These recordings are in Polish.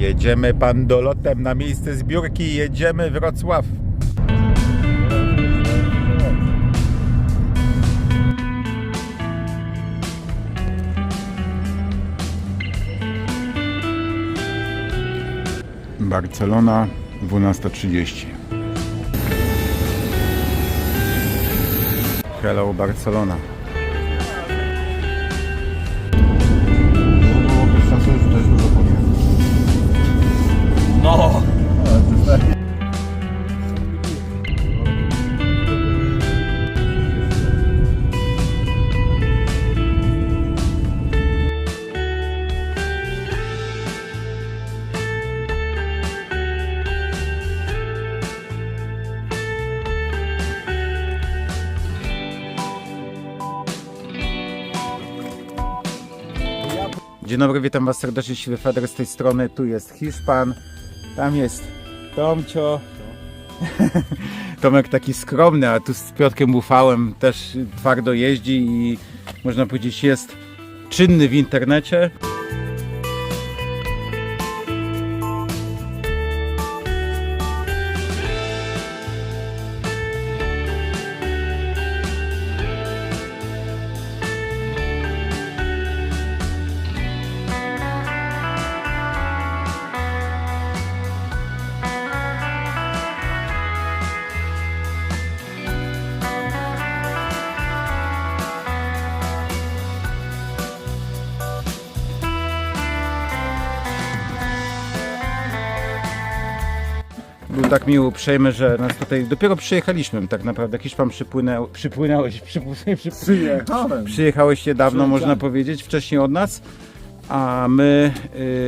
Jedziemy pandolotem na miejsce zbiórki, jedziemy Wrocław. Barcelona 12.30 Hello Barcelona dobry, witam Was serdecznie, Siwy Feder z tej strony. Tu jest Hiszpan, tam jest Tomcio. Tomek taki skromny, a tu z Piotrkiem Ufałem też twardo jeździ i można powiedzieć jest czynny w internecie. Tak miły, uprzejmy, że nas tutaj dopiero przyjechaliśmy tak naprawdę. Hiszpan przypłynął, przypłynąłeś, przypłynąłeś, przypłynąłeś. Przyjechałem. Przyjechałeś dawno, Przyjechałem. można powiedzieć, wcześniej od nas, a my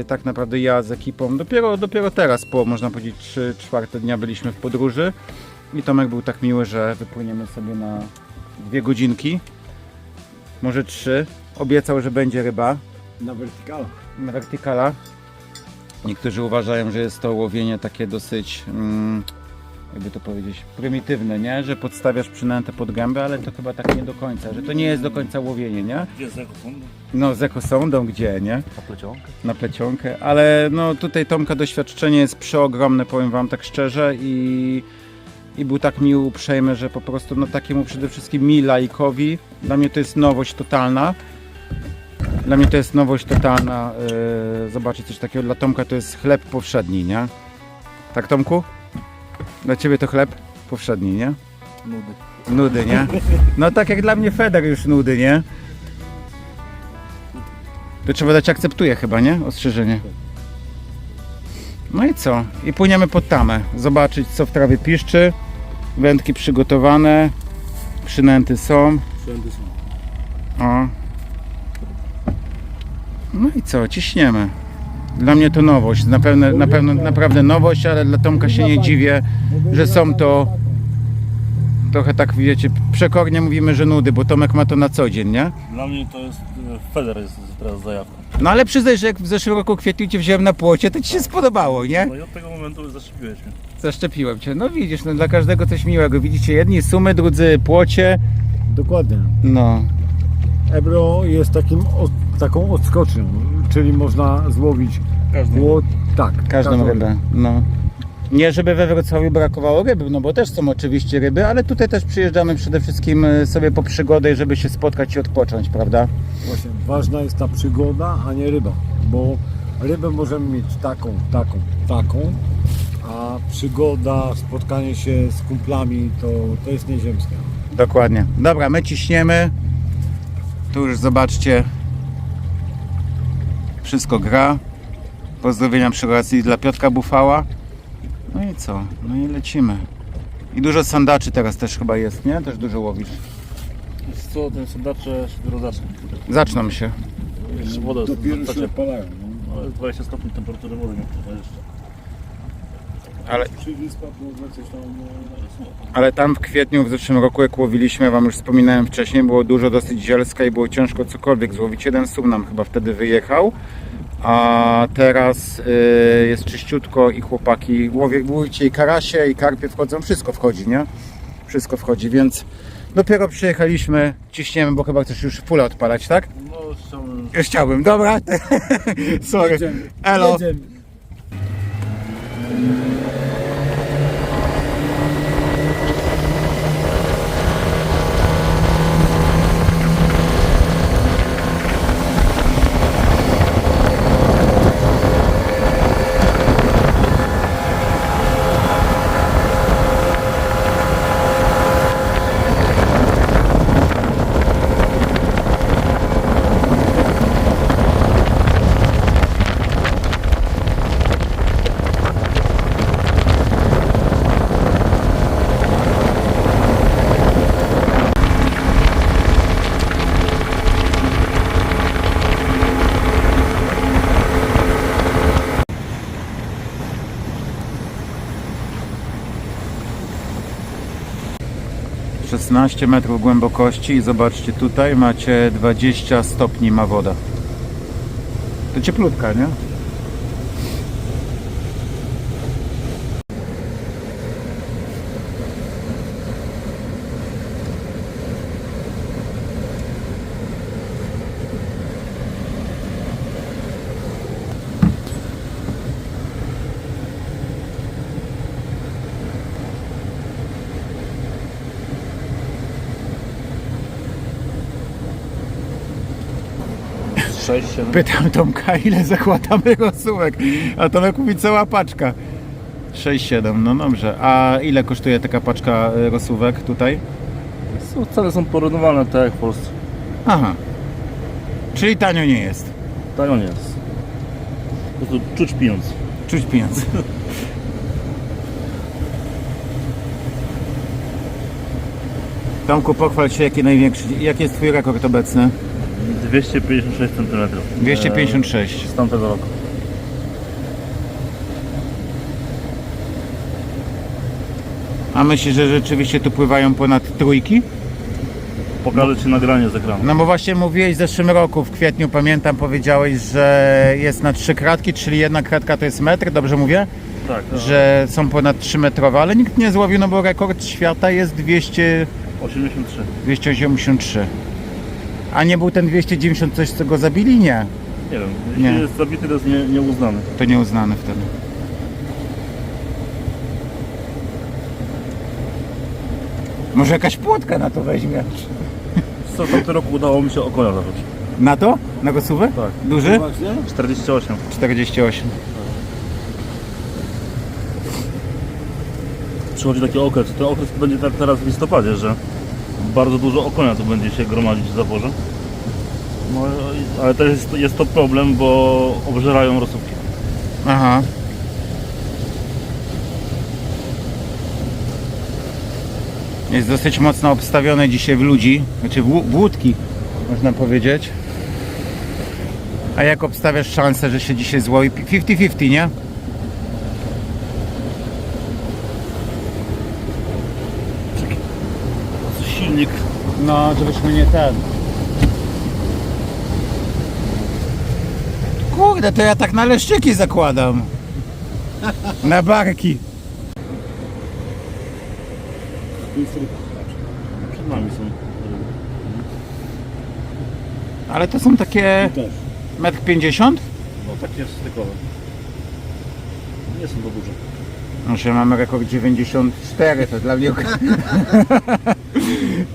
y, tak naprawdę ja z ekipą dopiero, dopiero teraz, po można powiedzieć 3 czwarte dnia byliśmy w podróży i Tomek był tak miły, że wypłyniemy sobie na dwie godzinki, może trzy. Obiecał, że będzie ryba Na wertykalu. na wertykala. Niektórzy uważają, że jest to łowienie takie dosyć, mm, jakby to powiedzieć, prymitywne, nie? Że podstawiasz przynętę pod gębę, ale to chyba tak nie do końca, że to nie jest do końca łowienie, nie? Gdzie z ekofondu? No z ekosondą gdzie, nie? Na plecionkę? Na plecionkę, ale no tutaj Tomka doświadczenie jest przeogromne, powiem Wam tak szczerze i, i był tak miły, uprzejmy, że po prostu no takiemu przede wszystkim mi, laikowi, dla mnie to jest nowość totalna. Dla mnie to jest nowość totalna, yy, zobaczyć coś takiego, dla Tomka to jest chleb powszedni, nie? Tak Tomku? Dla Ciebie to chleb powszedni, nie? Nudy. Nudy, nie? No tak jak dla mnie Feder już nudy, nie? To trzeba dać akceptuje chyba, nie? Ostrzeżenie. No i co? I płyniemy pod tamę. Zobaczyć co w trawie piszczy. Wędki przygotowane. Przynęty są. Wszędzie są. O. No i co? Ciśniemy. Dla mnie to nowość. Na pewno, na pewno naprawdę nowość, ale dla Tomka się nie dziwię, że są to trochę tak wiecie, przekornie mówimy, że nudy, bo Tomek ma to na co dzień, nie? Dla mnie to jest... e, Feder jest teraz zajawką. No ale przyznaj, że jak w zeszłym roku kwietniu cię wziąłem na płocie, to ci się spodobało, nie? No i od tego momentu zaszczepiłeś mnie. Zaszczepiłem cię. No widzisz, no dla każdego coś miłego. Widzicie, jedni sumy, drudzy płocie. Dokładnie. No, Ebro jest takim, taką odskocznią, czyli można złowić Każdy. płot, tak, każdą rybę. No. Nie, żeby we Wrocławiu brakowało ryby, no bo też są oczywiście ryby, ale tutaj też przyjeżdżamy przede wszystkim y, sobie po przygodę, żeby się spotkać i odpocząć, prawda? Właśnie ważna jest ta przygoda, a nie ryba, bo rybę możemy mieć taką, taką, taką, a przygoda, spotkanie się z kumplami to, to jest nieziemskie. Dokładnie. Dobra, my ciśniemy. Tu już zobaczcie. Wszystko gra. Pozdrowienia przy okazji dla Piotrka Bufała. No i co? No i lecimy. I dużo sandaczy teraz też chyba jest, nie? Też dużo łowisz. Wiesz co, ten sandacze się dopiero zacznie. Zaczną się. Jeszcze woda Dopiero jest się opalają. No, jest 20 stopni temperatury wody nie jeszcze. Ale, coś tam... ale tam w kwietniu w zeszłym roku jak łowiliśmy, wam już wspominałem wcześniej, było dużo dosyć zielska i było ciężko cokolwiek złowić. Jeden sum nam chyba wtedy wyjechał. A teraz y, jest czyściutko i chłopaki łowią, łowicie i karasie i karpie wchodzą, wszystko wchodzi, nie? Wszystko wchodzi, więc dopiero przyjechaliśmy, ciśniemy, bo chyba chcesz już fulę odpalać, tak? No chciałbym... Już chciałbym, dobra. Sorry. Elo. 16 metrów głębokości i zobaczcie tutaj macie 20 stopni ma woda. To cieplutka, nie? Siedem. Pytam Tomka, ile zakładamy rosółek, a Tomek mówi cała paczka. 6-7, no dobrze. A ile kosztuje taka paczka rosówek tutaj? Są- Ceny są porównywane tak jak w Polsce. Aha. Czyli tanio nie jest. Tanio nie jest. Po prostu czuć pieniądz. Czuć pieniądze. Tomku, pochwal się, jaki największy, jaki jest Twój rekord obecny? 256 cm. 256. Z tamtego roku. A myślisz, że rzeczywiście tu pływają ponad trójki? Pokażę Ci nagranie z ekranu. No bo właśnie mówiłeś w zeszłym roku, w kwietniu pamiętam, powiedziałeś, że jest na trzy kratki, czyli jedna kratka to jest metr, dobrze mówię? Tak, Że są ponad 3 metrowe, ale nikt nie złowił, no bo rekord świata jest 200, 83. 283. A nie był ten 290 coś, co go zabili? Nie. Nie wiem, jeśli Nie. jest zabity, to jest nie, nieuznany. To nieuznane wtedy. Może jakaś płotka na to weźmie. Co w tamtym roku udało mi się okonia zacząć. Na to? Na gosówę? Tak. Duży? Właśnie? 48. 48. Przychodzi taki okres. Ten okres będzie tak teraz w listopadzie, że bardzo dużo okonia tu będzie się gromadzić w zaporze. No, ale też jest, jest to problem, bo obżerają rosówki. Aha. Jest dosyć mocno obstawione dzisiaj w ludzi, znaczy w, w łódki, można powiedzieć. A jak obstawiasz szansę, że się dzisiaj złowi? 50-50, nie? No, żebyśmy nie ten. Kurde, to ja tak na leszczyki zakładam. Na barki. przed nami są. Ale to są takie Też. 1,50 m? No takie stykowe. Nie są to duże. Znaczy mamy rekord 94, to dla mnie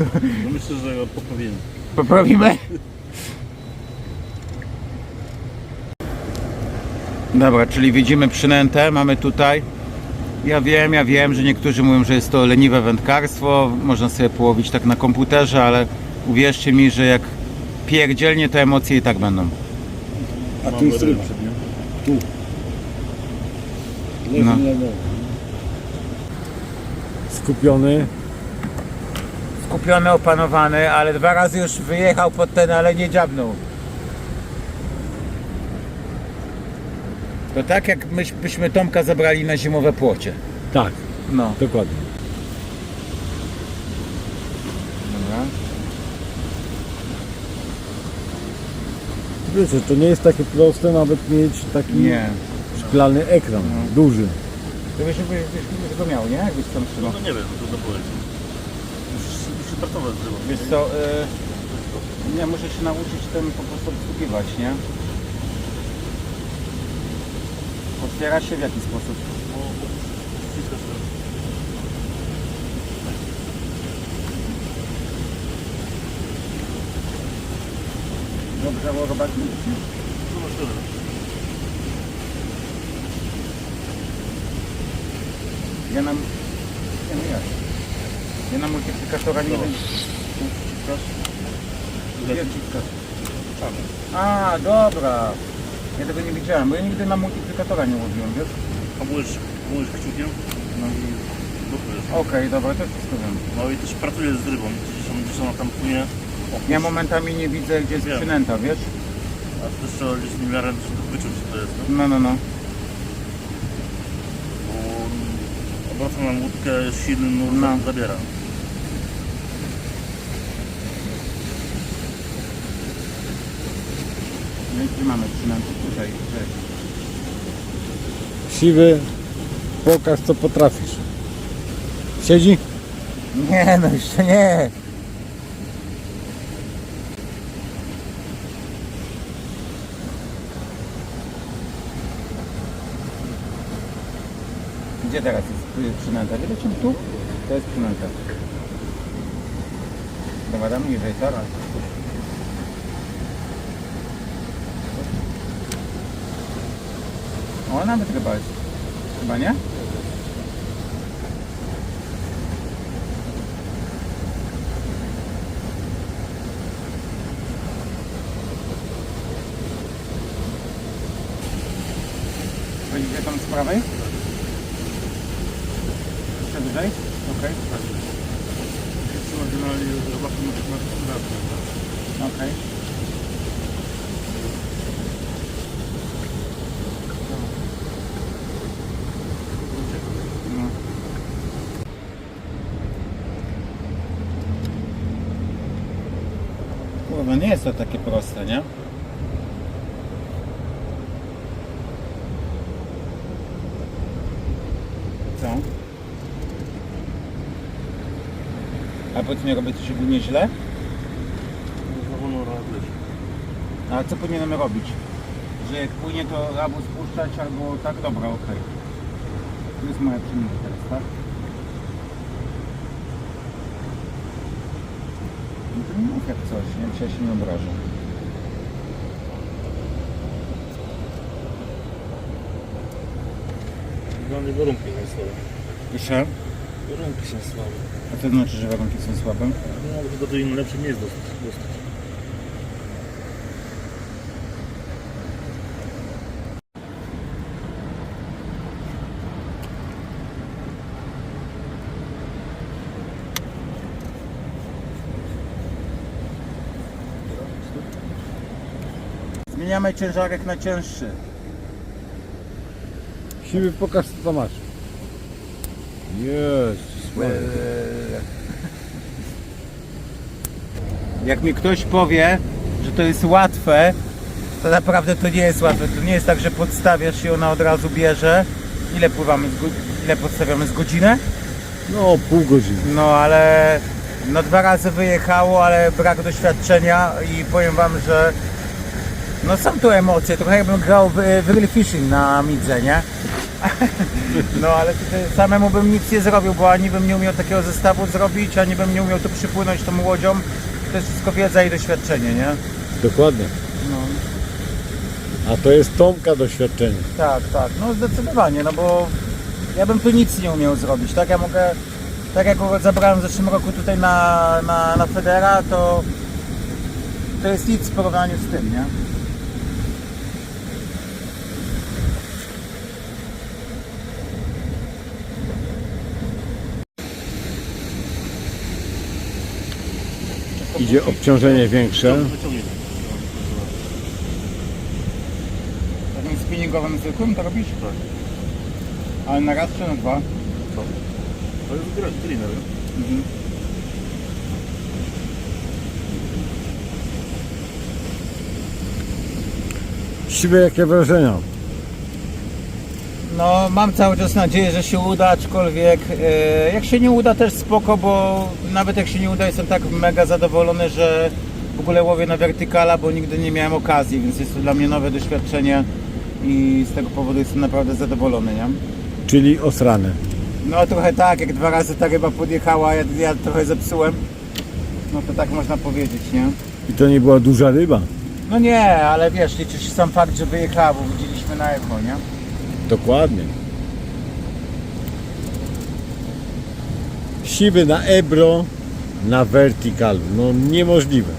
No myślę, że poprawienie. poprawimy. Dobra, czyli widzimy przynętę, mamy tutaj. Ja wiem, ja wiem, że niektórzy mówią, że jest to leniwe wędkarstwo, można sobie połowić tak na komputerze, ale uwierzcie mi, że jak pierdzielnie, to emocje i tak będą. A tu jest ryba. Tu. Leży No. na. Skupiony. Skupiony, opanowany, ale dwa razy już wyjechał pod ten, ale nie dziabnął. To tak jak myś, byśmy Tomka zabrali na zimowe płocie. Tak, No. dokładnie. Dobra. Wiecie, to nie jest takie proste nawet mieć taki Nie. szklany ekran, duży. To byś, byś, byś, byś go miał, nie? Jakbyś tam No, trzymał. no nie wiem, trudno powiedzieć. Pracować rybą. Wiesz co, y, nie, muszę się nauczyć tym po prostu obsługiwać, nie? Otwiera się w jaki sposób? Dobrze, bo robaki. Zobacz teraz. Ja nam... Nie, no Ja na multiplikatora nie wciskasz? Tam. A, dobra. Ja tego nie widziałem, bo ja nigdy na multiplikatora nie łowiłem, wiesz? Hamujesz, hamujesz kciukiem, no i blokujesz. Okej, dobra, to wszystko wiem. No i też pracujesz z rybą, gdzieś, on, gdzieś ona tam płynie. Ja momentami nie widzę, gdzie jest Wiem. przynęta, wiesz? A to też trzeba gdzieś miarę wyczuć, co to jest, no. No, no, no. Bo obraca nam łódkę, silny No. zabiera. Gdzie mamy przynętę? Tutaj. Siwy, pokaż co potrafisz. Siedzi? Nie, no jeszcze nie. Gdzie teraz jest tu jest przynęta? Widać ją tu? To jest przynęta. Dobra, dam niżej, teraz. O, nawet chyba jest. Chyba nie? Będziecie tam z prawej? Jeszcze wyżej? Okej. Na gospodarkę. Okej. No. To takie proste, nie? Co? A powiedz mi, robię coś ogólnie źle? Znowu. A co powinienem robić? Że jak płynie to albo spuszczać, albo tak, dobra, okej. To jest moja czynność teraz, tak? To nie mów jak coś, nie? Czy ja się nie obrażę. Generalnie warunki są słabe. Proszę? Warunki są słabe. A to znaczy, że warunki są słabe? No, do tej lepszej nie jest dostać. dostać. Zmieniamy ciężarek na cięższy. Siwy, pokaż co to masz. Jezus Maria. Jak mi ktoś powie, że to jest łatwe, to naprawdę to nie jest łatwe. To nie jest tak, że podstawiasz i ona od razu bierze. Ile pływamy? Ile podstawiamy? Z godzinę? No, pół godziny. No ale no dwa razy wyjechało, ale brak doświadczenia i powiem wam, że no są tu emocje, trochę jakbym grał w, w real fishing na midze, nie? No ale samemu bym nic nie zrobił, bo ani bym nie umiał takiego zestawu zrobić, ani bym nie umiał tu przypłynąć tą łodzią. To jest wszystko wiedza i doświadczenie, nie? Dokładnie. No, A to jest Tomka doświadczenie. tak, tak, no zdecydowanie, no bo ja bym tu nic nie umiał zrobić, tak? Ja mogę, tak jak go zabrałem w zeszłym roku tutaj na, na, na Federa, to to jest nic w porównaniu z tym, nie? Idzie obciążenie większe. Takim spinningowym zwykłym to robisz? Tak. Ale na raz czy na dwa? Co? To jest greener? Mhm. Siwy, jakie wrażenia? No, mam cały czas nadzieję, że się uda, aczkolwiek e, jak się nie uda też spoko, bo nawet jak się nie uda jestem tak mega zadowolony, że w ogóle łowię na wertykala, bo nigdy nie miałem okazji, więc jest to dla mnie nowe doświadczenie i z tego powodu jestem naprawdę zadowolony, nie? Czyli osrane. No trochę tak, jak dwa razy ta ryba podjechała, ja, ja trochę zepsułem. No to tak można powiedzieć, nie? I to nie była duża ryba. No nie, ale wiesz, liczy się sam fakt, że wyjechała, bo widzieliśmy na echo, nie? Dokładnie. Siwy na Ebro, na Vertical. No niemożliwe.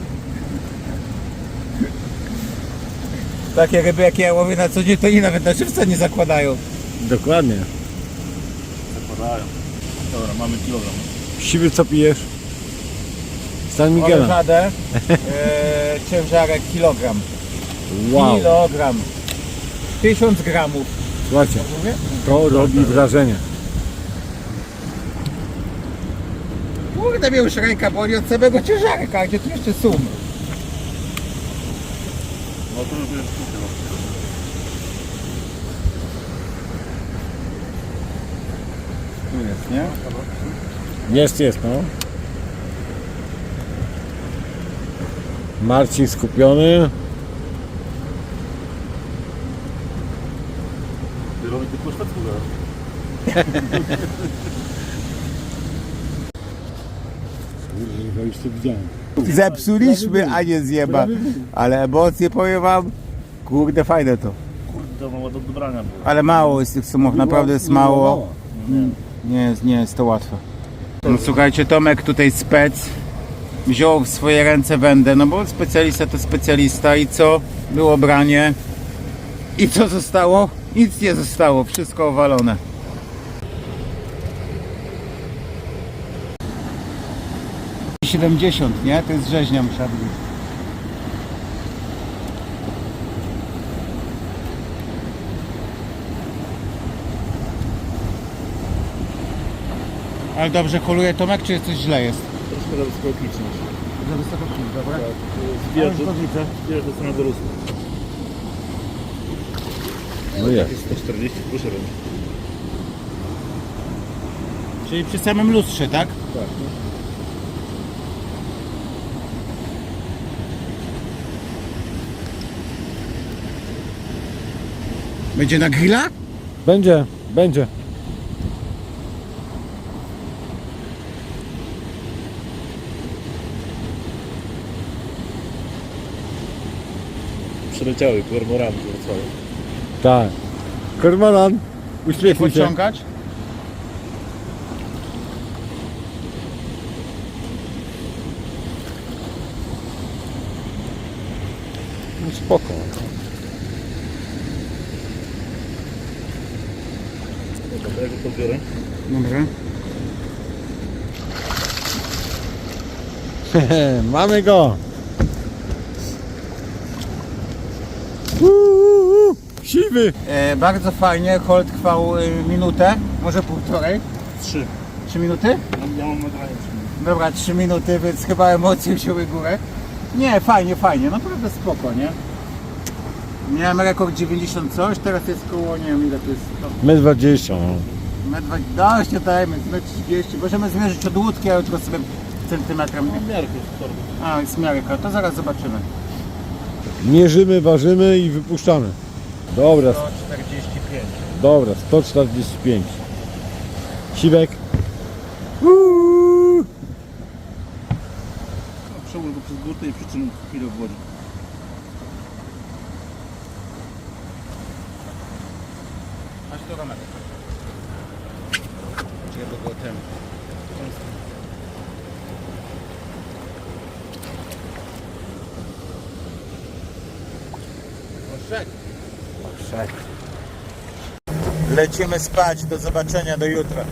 Takie ryby, jakie ja łowię na co dzień, to i nawet na żywca nie zakładają. Dokładnie. Zakładają. Dobra, mamy kilogram. Siwy co pijesz? San Miguela. Orężadę, e, ciężarek kilogram. Wow. Kilogram. 1000 gramów. Słuchajcie, to robi wrażenie. Kurde, mnie już ręka boli od samego ciężarka, a gdzie tu jeszcze sum? No to już jest. Tu jest, nie? Jest, jest, no. Marcin skupiony. Ty robi tylko szwedzku zaraz. Kurwa, już to widziałem. Zepsuliśmy, a nie zjeba. Ale emocje powiem wam, kurde fajne to. Kurde, no do dobrania było. Ale mało jest tych sumów, naprawdę jest mało. Nie jest, nie jest to łatwe. No, słuchajcie, Tomek tutaj spec wziął w swoje ręce wędę, no bo specjalista to specjalista i co? Było branie. I co zostało? Nic nie zostało, wszystko owalone. Siedemdziesiąt, nie? To jest rzeźnia musiała być. Ale dobrze holuje Tomek, czy coś źle jest? Troszkę za wysoko klicznąć. Za wysoko klik, dobra? Zbierz, to widzę. zbierz do samego rusu. No jest. Jest 140, proszę robić. Czyli przy samym lustrze, tak? Tak. Będzie na grilla? Będzie, będzie. Przeleciały kormorany z Wrocławia. Tak. Kormoran, uśmiechnij się. Podciągać? No spoko. Dobra, ja go podbiorę. Dobra. Mamy go. Siwy. E, bardzo fajnie, hold trwał e, minutę, może półtorej. Trzy. Trzy minuty? Ja mam nagranie trzy minuty. Dobra, trzy minuty, więc chyba emocje wzięły górę. Nie, fajnie, fajnie, naprawdę spoko, nie? Miałem rekord 90 coś, teraz jest koło, nie wiem ile to jest, to My 20. No. metr, no dajmy, metr 30, możemy zmierzyć od łódki, a jutro sobie centymetrem, Mam miarkę w torbie. a jest miarka, to zaraz zobaczymy. Mierzymy, ważymy i wypuszczamy. Dobra, 145. dobra, 145. Siwek. Uuu. No, Przełóż go przez górę i przyczyn chwilę w wodzie. Aż do. Czy ja go ten... Oszek. Oszek. Lecimy spać, do zobaczenia, do jutra.